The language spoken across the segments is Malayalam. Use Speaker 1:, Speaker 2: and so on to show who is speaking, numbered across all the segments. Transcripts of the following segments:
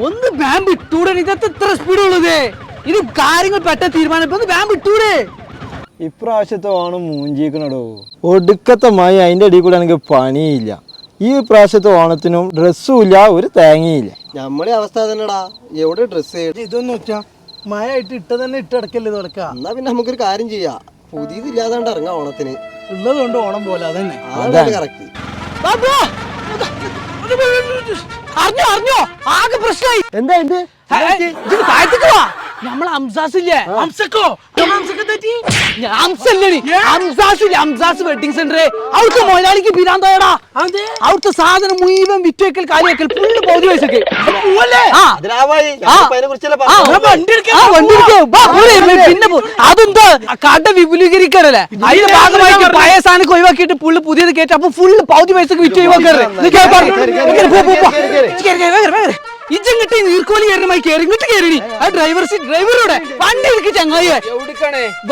Speaker 1: ഒന്ന് ബാമ്പ് ഇട്ടൂടെ? ഇതത്തെ ഇത്ര സ്പീഡ് ഉള്ളത് ഇത് കാര്യങ്ങൾ പെട്ട തീരുമാനം ബാമ്പ് ഒന്ന് വിട്ടൂടെ
Speaker 2: ഇപ്രാവശ്യത്തെ ഓണം മൂഞ്ചിക്കണടോ ഒടുക്കത്തെ മായി അതിന്റെ അടിയിൽ കൂടെ എനിക്ക് പണിയില്ല. ഈ പ്രാവശ്യത്തെ ഓണത്തിനും ഡ്രസ്സും ഇല്ല ഒരു തേങ്ങയില്ല
Speaker 3: നമ്മളെ അവസ്ഥ തന്നെടാ എവിടെ ഡ്രസ്
Speaker 2: ഇതൊന്നും വെച്ച മഴ ആയിട്ട് ഇട്ട തന്നെ ഇട്ടടക്കല്ലേ തുടക്ക
Speaker 3: എന്നാ പിന്നെ നമുക്കൊരു കാര്യം ചെയ്യാം. പുതിയത് ഇല്ലാതാണ്ട് ഇറങ്ങാം ഓണത്തിന്.
Speaker 2: ഉള്ളത് കൊണ്ട് ഓണം പോലെ അതന്നെ.
Speaker 3: അതാണ് കറക്റ്റ്
Speaker 1: അറിഞ്ഞോ അറിഞ്ഞോ? ആകെ പ്രശ്നമായി.
Speaker 2: എന്താ എന്ത്
Speaker 1: താഴ്ത്തിക്കുവാ നമ്മളെ അംസാസ് അംസക്കോ? വെഡിങ് സെന്റർ അവിടുത്തെ പിരാന്തയടാ അവിടുത്തെ സാധനം മുഴുവൻ വിറ്റുവെക്കൽ ഫുള്ള്. പിന്നെ പോ. അതെന്താ? കട വിപുലീകരിക്കാനല്ലേ? അതിന്റെ ഭാഗമായിട്ട് പഴയ സാധനം ഒഴിവാക്കിയിട്ട് പുള്ളി പുതിയത് കയറ്റി അപ്പൊ ഫുള്ള് പൗതി പൈസക്ക് വിറ്റ് ഒഴിവാക്കാറ്. നീർക്കോലി കയറുമായി കയറി ഇങ്ങോട്ട് കയറി ആ ഡ്രൈവർ സീറ്റ് ഡ്രൈവറോടെ വണ്ടി ചങ്ങായി.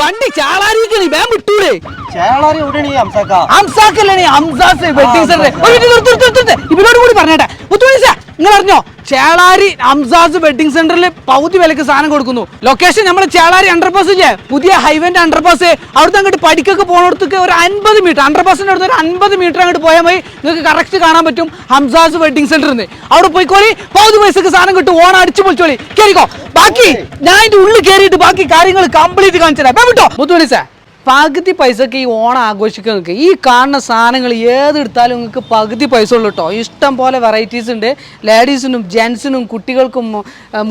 Speaker 1: വണ്ടി ചാളാരിക്കണി വേം വിട്ടൂടെ. ഹംസാക്കല്ലേ ഹംസാസ് വെഡിങ് സെന്റർ ഇവരോട് കൂടി പറഞ്ഞേട്ടെ. നിങ്ങൾ അറിഞ്ഞോ ചേളാരി ഹംസാസ് വെഡിങ് സെന്ററിൽ പൗതി വിലക്ക് സാധനം കൊടുക്കുന്നു. ലൊക്കേഷൻ നമ്മൾ ചേളാരി അണ്ടർപാസ് ഇല്ലേ? പുതിയ ഹൈവേന്റെ അണ്ടർപാസ് അവിടുത്തെ അങ്ങോട്ട് പഠിക്കൊക്കെ പോണടത്തേക്ക് ഒരു അൻപത് മീറ്റർ അണ്ടർപാസിന്റെ അടുത്ത് ഒരു അൻപത് മീറ്റർ അങ്ങോട്ട് പോയാൽ മതി. നിങ്ങൾക്ക് കറക്റ്റ് കാണാൻ പറ്റും ഹംസാസ് വെഡിങ് സെന്ററിൽ നിന്ന്. അവിടെ പോയിക്കോളി പൗതി പൈസക്ക് സാധനം കിട്ടും. ഓണം അടിച്ചു പൊളിച്ചോളി. കേറിക്കോ. ബാക്കി ഞാൻ ഇതിന്റെ ഉള്ളിൽ കയറിയിട്ട് ബാക്കി കാര്യങ്ങൾ കംപ്ലീറ്റ് കാണിച്ചു തരാം വിട്ടോ. മുത്തുമണിസ പകുതി പൈസക്ക് ഈ ഓണം ആഘോഷിക്കാൻ നിൽക്കുക ഈ കാണുന്ന സാധനങ്ങൾ ഏതെടുത്താലും നിങ്ങൾക്ക് പകുതി പൈസ ഉള്ളൂ കേട്ടോ ഇഷ്ടം പോലെ വെറൈറ്റീസ് ഉണ്ട്. ലേഡീസിനും ജെൻസിനും കുട്ടികൾക്കും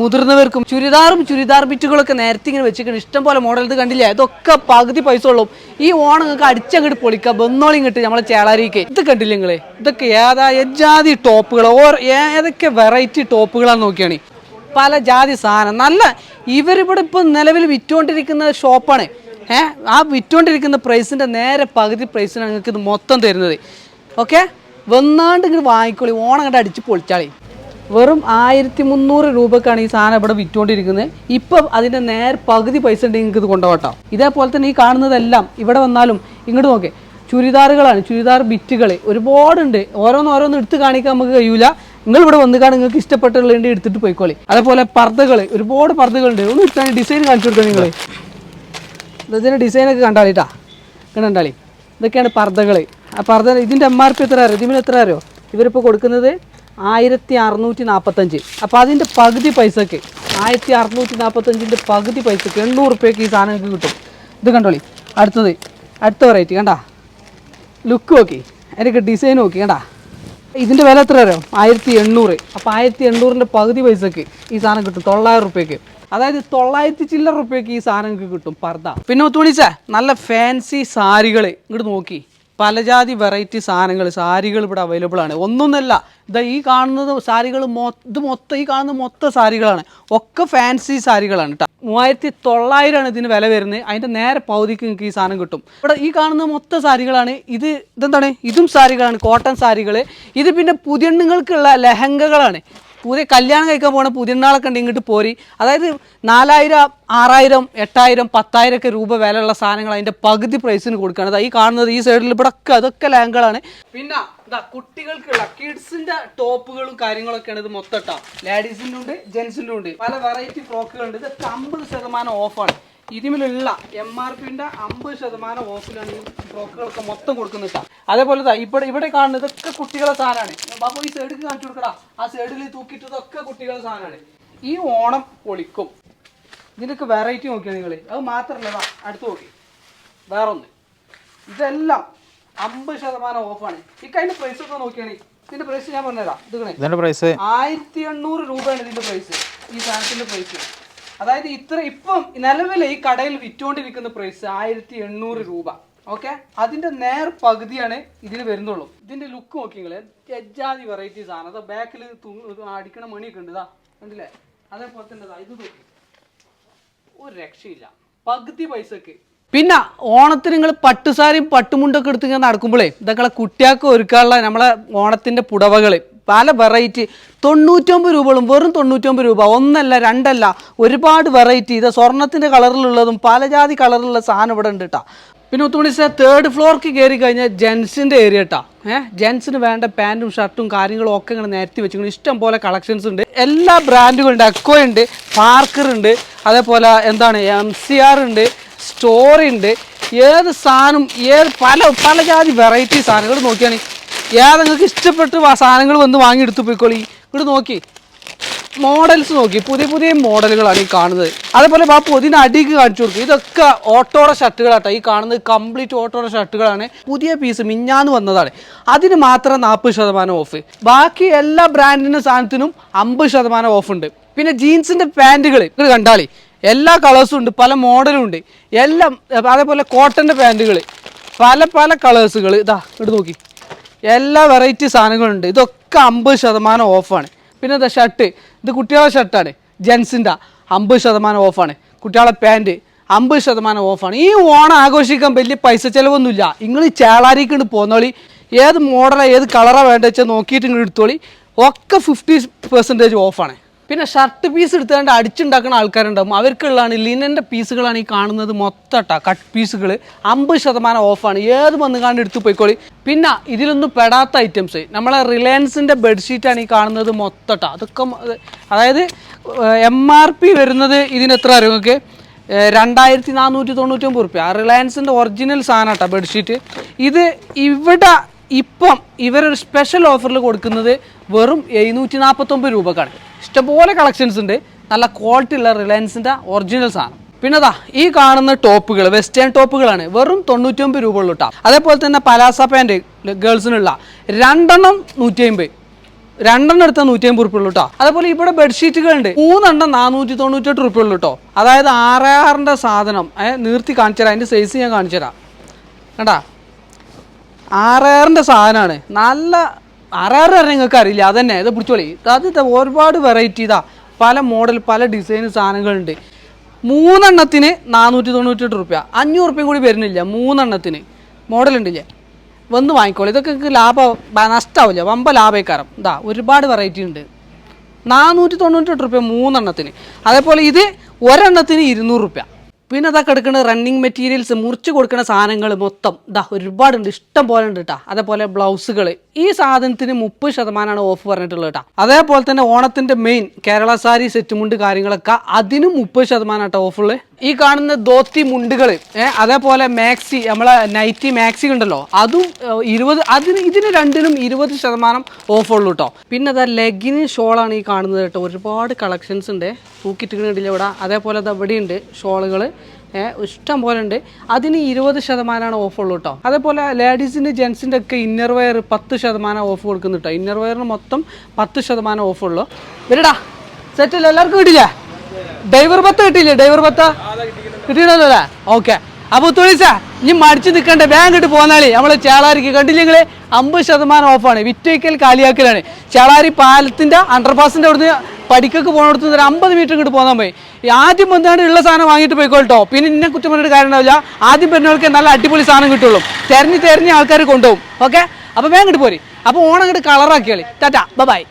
Speaker 1: മുതിർന്നവർക്കും ചുരിദാറും ചുരിദാർ ബിറ്റുകളൊക്കെ നേരത്തെ ഇങ്ങനെ വെച്ചിട്ടുണ്ട് ഇഷ്ടം പോലെ മോഡൽ ഇത് കണ്ടില്ലേ? ഇതൊക്കെ പകുതി പൈസ ഉള്ളൂ. ഈ ഓണം നിങ്ങൾക്ക് അടിച്ചങ്ങോട്ട് പൊളിക്കുക ബന്നോളി ഇങ്ങോട്ട് നമ്മളെ ചേളാരിക്ക്. ഇത് കണ്ടില്ല നിങ്ങൾ ഇതൊക്കെ ഏതാ ജാതി ടോപ്പുകൾ. ഓർ ഏതൊക്കെ വെറൈറ്റി ടോപ്പുകളാന്ന് നോക്കിയാണ്. പല ജാതി സാധനം. നല്ല ഇവരിവിടെ ഇപ്പം നിലവിൽ വിറ്റുകൊണ്ടിരിക്കുന്ന ഷോപ്പാണ് ആ വിറ്റുകൊണ്ടിരിക്കുന്ന പ്രൈസിന്റെ നേരെ പകുതി പ്രൈസിനാണ് നിങ്ങൾക്ക് ഇത് മൊത്തം തരുന്നത്. ഓക്കെ വന്നാണ്ട് ഇങ്ങനെ വാങ്ങിക്കോളി. ഓണം കണ്ട് അടിച്ച് പൊളിച്ചാളി. വെറും ആയിരത്തി മുന്നൂറ് രൂപക്കാണ് ഈ സാധനം ഇവിടെ വിറ്റുകൊണ്ടിരിക്കുന്നത്. ഇപ്പം അതിന്റെ നേരെ പകുതി പൈസ ഉണ്ടെങ്കിൽ നിങ്ങൾക്ക് ഇത് കൊണ്ടുപോകട്ടോ. ഇതേപോലെ തന്നെ ഈ കാണുന്നതെല്ലാം ഇവിടെ വന്നാലും ഇങ്ങോട്ട് നോക്കേ. ചുരിദാറുകളാണ് ചുരിദാർ ബിറ്റുകൾ ഒരുപാടുണ്ട്. ഓരോന്ന് ഓരോന്ന് എടുത്ത് കാണിക്കാൻ നമുക്ക് കഴിയൂല. നിങ്ങൾ ഇവിടെ വന്ന് കാണാൻ നിങ്ങൾക്ക് ഇഷ്ടപ്പെട്ടുള്ളതിന്റെ എടുത്തിട്ട് പോയിക്കോളി. അതേപോലെ പർദ്ദകൾ ഒരുപാട് പർദ്ദകളുണ്ട്. ഒന്ന് ഡിസൈൻ കാണിച്ചു കൊടുക്കാം നിങ്ങൾ ഇതിന്റെ ഡിസൈനൊക്കെ കണ്ടാളിട്ടാ കണ്ടാളി ഇതൊക്കെയാണ് പർദ്ദകൾ ആ പർദ്ദ ഇതിന്റെ എം ആർ പി എത്ര അറിയോ? ഇതിന് എത്ര അറിയോ? ഇവരിപ്പോൾ കൊടുക്കുന്നത് ആയിരത്തി അറുന്നൂറ്റി നാൽപ്പത്തഞ്ച് അപ്പോൾ അതിന്റെ പകുതി പൈസക്ക് ആയിരത്തി അറുന്നൂറ്റി നാൽപ്പത്തഞ്ചിന്റെ പകുതി പൈസക്ക് എണ്ണൂറ് റുപ്യക്ക് ഈ സാധനം നിങ്ങൾക്ക് കിട്ടും. ഇത് കണ്ടോളി. അടുത്തത് അടുത്ത വെറൈറ്റി കണ്ടാ. ലുക്ക് നോക്കി. അതിന്റെയൊക്കെ ഡിസൈൻ നോക്കി കണ്ടാ. ഇതിന്റെ വില എത്ര അറിയോ? ആയിരത്തി എണ്ണൂറ് അപ്പോൾ ആയിരത്തി എണ്ണൂറിന്റെ പകുതി പൈസക്ക് ഈ സാധനം കിട്ടും. തൊള്ളായിരം റുപ്യക്ക്. അതായത് തൊള്ളായിരത്തി ചില്ലറ റുപ്യക്ക് ഈ സാധനം കിട്ടും പർദ്ദ. പിന്നെ തുണിച്ച നല്ല ഫാൻസി സാരികൾ ഇങ്ങോട്ട് നോക്കി. പലജാതി വെറൈറ്റി സാധനങ്ങൾ സാരികൾ ഇവിടെ അവൈലബിൾ ആണ്. ഒന്നൊന്നല്ല ഇതാ ഈ കാണുന്നത് സാരികൾ ഇത് മൊത്തം ഈ കാണുന്ന മൊത്തം സാരികളാണ്. ഒക്കെ ഫാൻസി സാരികളാണ് കേട്ടോ മൂവായിരത്തി തൊള്ളായിരമാണ് ഇതിന് വില വരുന്നത്. അതിന്റെ നേരെ പൗതിക്ക് നിങ്ങൾക്ക് ഈ സാധനം കിട്ടും. ഇവിടെ ഈ കാണുന്ന മൊത്തം സാരികളാണ്. ഇത് ഇതെന്താണ്? ഇതും സാരികളാണ് കോട്ടൺ സാരികൾ ഇത് പിന്നെ പുതിയണ്ണുങ്ങൾക്കുള്ള ലെഹങ്കകളാണ്. പുതിയ കല്യാണം കഴിക്കാൻ പോണ പുതിയണ്ണാളൊക്കെ ഉണ്ട് ഇങ്ങോട്ട് പോരി. അതായത് നാലായിരം ആറായിരം എട്ടായിരം പത്തായിരം ഒക്കെ രൂപ വിലയുള്ള സാധനങ്ങൾ അതിന്റെ പകുതി പ്രൈസിന് കൊടുക്കുകയാണ് അതായത് ഈ കാണുന്നത് ഈ സൈഡിൽ ഇവിടെ ഒക്കെ അതൊക്കെ ലാങ്കുകളാണ് പിന്നെ ഇതാ കുട്ടികൾക്കുള്ള കിഡ്സിന്റെ ടോപ്പുകളും കാര്യങ്ങളൊക്കെയാണ് ഇത് മൊത്തട്ടാ ലേഡീസിന്റെ ഉണ്ട് ജെൻസിന്റെ ഉണ്ട്. പല വെറൈറ്റി ഫ്രോക്കുകളുണ്ട് ഇതൊക്കെ അമ്പത് ശതമാനം ഓഫാണ് ഇതിലുള്ള എം ആർ പിന്റെ അമ്പത് ശതമാനം ഓഫിലാണ് ഈ ഫ്രോക്കുകളൊക്കെ മൊത്തം കൊടുക്കുന്നത് ട്ടാ. അതേപോലെ ഇവിടെ ഇവിടെ കാണുന്നത് ഇതൊക്കെ കുട്ടികളെ സാധനമാണ്. ബാബു ഈ സൈഡിൽ കാണിച്ചു കൊടുക്കടാ. ആ സൈഡിൽ തൂക്കിയിട്ടതൊക്കെ കുട്ടികളെ സാധനമാണ്. ഈ ഓണം പൊളിക്കും. ഇതിനൊക്കെ വെറൈറ്റി നോക്കിയാൽ നിങ്ങൾ അത് മാത്രമല്ല അടുത്ത് നോക്കി. വേറൊന്ന്. ഇതെല്ലാം അമ്പത് ശതമാനം ഓഫാണ് കഴിഞ്ഞ പ്രൈസ് ഒക്കെ നോക്കിയാണ്. ഇതിന്റെ പ്രൈസ് ഞാൻ പറഞ്ഞുതരാം. ഇത് കണേ
Speaker 2: പ്രൈസ്
Speaker 1: ആയിരത്തി എണ്ണൂറ് രൂപയാണ് ഇതിന്റെ പ്രൈസ് ഈ സാധനത്തിന്റെ പ്രൈസ് അതായത് ഇത്ര ഇപ്പം നിലവിൽ ഈ കടയിൽ വിറ്റുകൊണ്ടിരിക്കുന്ന പ്രൈസ് ആയിരത്തി എണ്ണൂറ് രൂപ. ഓക്കെ അതിന്റെ നേർ പകുതിയാണ് ഇതിന് വരുന്നുള്ളൂ. ഇതിന്റെ ലുക്ക് നോക്കി നിങ്ങൾ എജ്ജാതി വെറൈറ്റി സാധനം അതാ ബാക്കിൽ അടിക്കണ മണിയൊക്കെ ഉണ്ട്. ഇതാ കണ്ടില്ലേ? അതേപോലെ തന്നെ ഇത് നോക്കി. ഒരു രക്ഷയില്ല. പകുതി പൈസക്ക്. പിന്നെ ഓണത്തിന് നിങ്ങൾ പട്ടുസാരിയും പട്ടുമുണ്ടൊക്കെ എടുത്ത് ഇങ്ങനെ നടക്കുമ്പോഴേ ഇതൊക്കെ കുട്ടികൾക്ക് ഒരുക്കാനുള്ള നമ്മളെ ഓണത്തിന്റെ പുടവകൾ പല വെറൈറ്റി തൊണ്ണൂറ്റൊമ്പത് രൂപകളും വെറും തൊണ്ണൂറ്റൊമ്പത് രൂപ. ഒന്നല്ല രണ്ടല്ല. ഒരുപാട് വെറൈറ്റി ഇത് സ്വർണത്തിന്റെ കളറിലുള്ളതും പല ജാതി കളറിലുള്ള സാധനം ഇവിടെ ഉണ്ട് കേട്ടോ പിന്നെ ഒത്തുമണി സാർ തേർഡ് ഫ്ലോർക്ക് കയറി കഴിഞ്ഞാൽ ജെൻസിന്റെ ഏരിയ കേട്ടോ ഏഹ് ജെൻസിന് വേണ്ട പാന്റും ഷർട്ടും കാര്യങ്ങളും ഒക്കെ ഇങ്ങനെ നിരത്തി വെച്ചിട്ടുണ്ട്. ഇഷ്ടം പോലെ കളക്ഷൻസ് ഉണ്ട്. എല്ലാ ബ്രാൻഡുകളും ഉണ്ട്. അക്കോ ഉണ്ട് പാർക്കർ ഉണ്ട് അതേപോലെ എന്താണ് എം സി ആർ ഉണ്ട് സ്റ്റോറി ഉണ്ട്. ഏത് സാധനം ഏത് പല പല ജാതി വെറൈറ്റി സാധനങ്ങൾ നോക്കിയാണ്. ഏത് നിങ്ങൾക്ക് ഇഷ്ടപ്പെട്ട് സാധനങ്ങൾ വന്ന് വാങ്ങിയെടുത്ത് പോയിക്കോളി. ഇവിടെ നോക്കി. മോഡൽസ് നോക്കി. പുതിയ പുതിയ മോഡലുകളാണ് ഈ കാണുന്നത്. അതേപോലെ ബാപ്പു ഇതിന് അടിക്ക് കാണിച്ചു കൊടുക്കും. ഇതൊക്കെ ഓട്ടോറ ഷർട്ടുകളാട്ടോ. ഈ കാണുന്നത് കംപ്ലീറ്റ് ഓട്ടോറ ഷർട്ടുകളാണ്. പുതിയ പീസ് മിഞ്ഞാന്ന് വന്നതാണ്. അതിന് മാത്രം നാൽപ്പത് ശതമാനം ഓഫ് ബാക്കി എല്ലാ ബ്രാൻഡിന്റെ സാധനത്തിനും അമ്പത് ശതമാനം ഓഫ് ഉണ്ട്. പിന്നെ ജീൻസിന്റെ പാന്റുകൾ നിങ്ങൾ കണ്ടാളി എല്ലാ കളേഴ്സും ഉണ്ട്. പല മോഡലും ഉണ്ട്. എല്ലാം അതേപോലെ കോട്ടന്റെ പാന്റുകൾ പല പല കളേഴ്സുകൾ ഇതാ ഇട്ട് നോക്കി. എല്ലാ വെറൈറ്റി സാധനങ്ങളുണ്ട്. ഇതൊക്കെ അമ്പത് ശതമാനം ഓഫാണ് പിന്നെ ഷർട്ട് ഇത് കുട്ടികളുടെ ഷർട്ടാണ് ജെൻസിന്റെ അമ്പത് ശതമാനം ഓഫാണ് കുട്ടികളെ പാന്റ് അമ്പത് ശതമാനം ഓഫാണ് ഈ ഓണം ആഘോഷിക്കാൻ വലിയ പൈസ ചിലവൊന്നുമില്ല. നിങ്ങൾ ചേളാരിക്ക് ഇങ്ങോട്ട് പോന്നോളി. ഏത് മോഡലാണ് ഏത് കളറാണ് വേണ്ടത് വെച്ചാൽ നോക്കിയിട്ട് ഇങ്ങോട്ട് എടുത്തോളി. ഒക്കെ ഫിഫ്റ്റി പെർസെന്റേജ് ഓഫാണ് പിന്നെ ഷർട്ട് പീസ് എടുത്തുകൊണ്ട് അടിച്ചുണ്ടാക്കുന്ന ആൾക്കാരുണ്ടാവും. അവർക്കുള്ളതാണ് ലിനന്റെ പീസുകളാണ് ഈ കാണുന്നത് മൊത്തട്ട. കട്ട് പീസുകൾ അമ്പത് ശതമാനം ഓഫാണ് ഏത് വന്ന് കാണാൻ എടുത്തു പോയിക്കോളി. പിന്നെ ഇതിലൊന്നും പെടാത്ത ഐറ്റംസ് നമ്മളെ റിലയൻസിന്റെ ബെഡ്ഷീറ്റാണ് ഈ കാണുന്നത് മൊത്തട്ട. അതൊക്കെ അതായത് എം ആർ പി വരുന്നത് ഇതിന് എത്ര അറിയാം നിങ്ങൾക്ക്? രണ്ടായിരത്തി നാനൂറ്റി തൊണ്ണൂറ്റൊമ്പത് റുപ്യ. റിലയൻസിന്റെ ഒറിജിനൽ സാധനം കേട്ടോ ബെഡ്ഷീറ്റ് ഇത് ഇവിടെ ഇപ്പം ഇവരൊരു സ്പെഷ്യൽ ഓഫറിൽ കൊടുക്കുന്നത് വെറും എഴുന്നൂറ്റി നാൽപ്പത്തൊമ്പത് രൂപക്കാണ്. ഇഷ്ടംപോലെ കളക്ഷൻസ് ഉണ്ട്. നല്ല ക്വാളിറ്റി ഉള്ള റിലയൻസിന്റെ ഒറിജിനൽ സാധനം പിന്നെ അതാ ഈ കാണുന്ന ടോപ്പുകൾ വെസ്റ്റേൺ ടോപ്പുകളാണ്. വെറും തൊണ്ണൂറ്റൊമ്പത് രൂപ ഉള്ളൂ കേട്ടോ അതേപോലെ തന്നെ പലാസ പാന്റ് ഗേൾസിനുള്ള രണ്ടെണ്ണം നൂറ്റി അമ്പത് രണ്ടെണ്ണം എടുത്താൽ നൂറ്റി അമ്പത് റുപ്യ ഉള്ളൂ കേട്ടോ അതേപോലെ ഇവിടെ ബെഡ്ഷീറ്റുകൾ ഉണ്ട് മൂന്നെണ്ണം നാനൂറ്റി തൊണ്ണൂറ്റെട്ട് റുപ്യ ഉള്ളൂ കേട്ടോ അതായത് ആറാറിന്റെ സാധനം നീർത്തി കാണിച്ചു തരാം അതിന്റെ സൈസ് ഞാൻ കാണിച്ചു തരാം കേട്ടാ ആറാറിന്റെ സാധനമാണ് നല്ല ആറാറ് പറഞ്ഞാൽ നിങ്ങൾക്ക് അറിയില്ല അതന്നെ ഇത് പിടിച്ചോളി. അത് ഒരുപാട് വെറൈറ്റി ഇതാ. പല മോഡൽ പല ഡിസൈൻ സാധനങ്ങളുണ്ട്. മൂന്നെണ്ണത്തിന് നാനൂറ്റി തൊണ്ണൂറ്റെട്ട് റുപ്യ. അഞ്ഞൂറ് റുപ്യ കൂടി വരുന്നില്ല മൂന്നെണ്ണത്തിന്. മോഡൽ ഉണ്ടില്ലേ? വന്ന് വാങ്ങിക്കോളൂ. ഇതൊക്കെ നിങ്ങൾക്ക് ലാഭം നഷ്ടമാവില്ല വമ്പ ലാഭക്കാരം. ഇതാ ഒരുപാട് വെറൈറ്റി ഉണ്ട്. നാനൂറ്റി തൊണ്ണൂറ്റെട്ട് റുപ്യ മൂന്നെണ്ണത്തിന്. അതേപോലെ ഇത് ഒരെണ്ണത്തിന് ഇരുന്നൂറ് റുപ്യ. പിന്നെ അതാ കിടക്കുന്ന റണ്ണിങ് മെറ്റീരിയൽസ് മുറിച്ച് കൊടുക്കുന്ന സാധനങ്ങൾ മൊത്തം. ഇതാ ഒരുപാടുണ്ട്. ഇഷ്ടം പോലെ ഉണ്ട് കേട്ടോ അതേപോലെ ബ്ലൗസുകൾ ഈ സാധനത്തിന് മുപ്പത് ശതമാനമാണ് ഓഫ് പറഞ്ഞിട്ടുള്ളത് കേട്ടോ അതേപോലെ തന്നെ ഓണത്തിന്റെ മെയിൻ കേരള സാരി സെറ്റ് മുണ്ട് കാര്യങ്ങളൊക്കെ അതിനും മുപ്പത് ശതമാനം കേട്ടോ ഓഫുള്ളത് ഈ കാണുന്ന ദോത്തി മുണ്ടുകൾ അതേപോലെ മാക്സി നമ്മളെ നൈറ്റി മാക്സി ഉണ്ടല്ലോ. അതും ഇരുപത് അതിന് ഇതിന് രണ്ടിനും ഇരുപത് ശതമാനം ഓഫുള്ളൂ കേട്ടോ പിന്നെ അതാ ലെഗിന് ഷോളാണ് ഈ കാണുന്നത് കേട്ടോ ഒരുപാട് കളക്ഷൻസ് ഉണ്ട്. തൂക്കിയിട്ടുകണ്ടില്ല ഇവിടെ. അതേപോലെ അത് ഇവിടെയുണ്ട് ഷോളുകൾ ഇഷ്ടം പോലെ ഉണ്ട് അതിന് ഇരുപത് ശതമാനമാണ് ഓഫ് ഓഫുള്ളൂ കേട്ടോ അതേപോലെ ലേഡീസിന്റെ ജെൻസിന്റെ ഒക്കെ ഇന്നർ വെയർ പത്ത് ശതമാനം ഓഫ് കൊടുക്കുന്നു കേട്ടോ ഇന്നർ വെയറിന് മൊത്തം പത്ത് ശതമാനം ഓഫ് ഓഫുള്ളൂ വരടാ സെറ്റിൽ എല്ലാവർക്കും കിട്ടില്ലേ ഡ്രൈവർ പത്ത് കിട്ടിയില്ലേ? ഡ്രൈവർ പത്ത് കിട്ടിയില്ലല്ലോ അല്ലേ? ഓക്കെ അപ്പോൾ തുണിച്ചാ ഇനി മടിച്ച് നിൽക്കണ്ട ബാങ്ക് ഇട്ട് പോന്നാളി. നമ്മൾ ചേളാരിക്ക് കണ്ടില്ലെങ്കിൽ അമ്പത് ശതമാനം ഓഫാണ്. വിറ്റയ്ക്കൽ കാലിയാക്കലാണ്. ചേളാരി പാലത്തിന്റെ അണ്ടർപാസിന്റെ അവിടുന്ന് പഠിക്കൊക്കെ പോകണടുത്ത് ഒരു അമ്പത് മീറ്റർ ഇങ്ങോട്ട് പോകാൻ പോയി ആദ്യം വന്നാണ്ട് ഉള്ള സാധനം വാങ്ങിയിട്ട് പോയിക്കോട്ടോ പിന്നെ ഇന്നെ കുറ്റം പറഞ്ഞിട്ട് ആദ്യം വരുന്നവർക്ക് നല്ല അടിപൊളി സാധനം കിട്ടുള്ളൂ. തെരഞ്ഞ് തെരഞ്ഞ് ആൾക്കാർ കൊണ്ടുപോകും. ഓക്കെ? അപ്പോൾ വേഗം ഇങ്ങോട്ട് പോരി. അപ്പോൾ ഓണം ഇങ്ങോട്ട് കളറാക്കിയാളി ടാറ്റാ. ബൈ